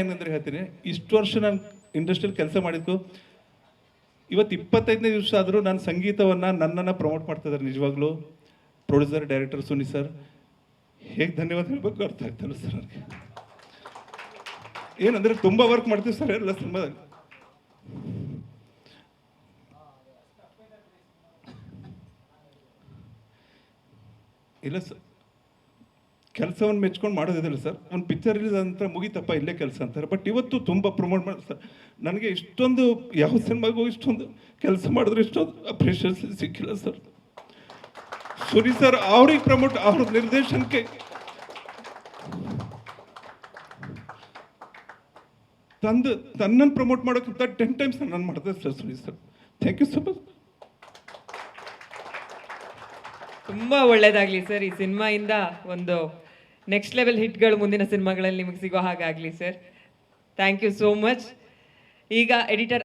ಏನಂದ್ರೆ ಹೇಳ್ತೀನಿ. ಇಷ್ಟು ವರ್ಷ ನಾನು ಇಂಡಸ್ಟ್ರಿಯಲ್ಲಿ ಕೆಲಸ ಮಾಡಿದ್ದು. ಇವತ್ತು ಇಪ್ಪತ್ತೈದನೇ ದಿವಸ ಆದರೂ ನಾನು ಸಂಗೀತವನ್ನು ನನ್ನನ್ನು ಪ್ರಮೋಟ್ ಮಾಡ್ತಾ ಇದ್ದಾರೆ ನಿಜವಾಗ್ಲೂ. ಪ್ರೊಡ್ಯೂಸರ್ ಡೈರೆಕ್ಟರ್ ಸುನಿ ಸರ್ ಹೇಗೆ ಧನ್ಯವಾದ ಹೇಳ್ಬೇಕು ಅರ್ಥ ಆಯ್ತಲ್ಲ ಸರ್ ನನಗೆ ಏನಂದ್ರೆ ತುಂಬ ವರ್ಕ್ ಮಾಡ್ತೀವಿ ಸರ್ ಎಲ್ಲ ತುಂಬಾ ಇಲ್ಲ ಸರ್ ಕೆಲಸವನ್ನು ಮೆಚ್ಕೊಂಡು ಮಾಡೋದಿಲ್ಲ ಸರ್? ಅವ್ನು ಪಿಕ್ಚರ್ ರಿಲೀಸ್ ನಂತರ ಮುಗಿತಪ್ಪ, ಇಲ್ಲೇ ಕೆಲಸ ಅಂತಾರೆ. ಬಟ್ ಇವತ್ತು ತುಂಬ ಪ್ರಮೋಟ್ ಮಾಡಿ, ಸರ್, ನನಗೆ ಇಷ್ಟೊಂದು, ಯಾವ ಸಿನಿಮಾಗೂ ಇಷ್ಟೊಂದು ಕೆಲಸ ಮಾಡಿದ್ರೆ ಇಷ್ಟೊಂದು ಅಪ್ರಿಷಿಯೇಷನ್ ಸಿಕ್ಕಿಲ್ಲ ಸರ್. ಸುರಿ ಸರ್, ಅವ್ರಿಗೆ ಪ್ರಮೋಟ್ ಅವ್ರ ನಿರ್ದೇಶನಕ್ಕೆ. ತಂದು, ತನ್ನನ್ನು ಪ್ರಮೋಟ್ ಮಾಡೋಕ್ಕಿಂತ ಟೆನ್ ಟೈಮ್ಸ್ ನಾನು ಮಾಡ್ದೆ sir sorry sir. Thank you so much ತುಂಬ ಒಳ್ಳೇದಾಗಲಿ ಸರ್ ಈ ಸಿನಿಮಾಯಿಂದ ಒಂದು ನೆಕ್ಸ್ಟ್ ಲೆವೆಲ್ ಹಿಟ್ಗಳು ಮುಂದಿನ ಸಿನಿಮಾಗಳಲ್ಲಿ ನಿಮಗೆ ಸಿಗೋ ಹಾಗಾಗಲಿ sir. Thank you so much ಈಗ ಎಡಿಟರ್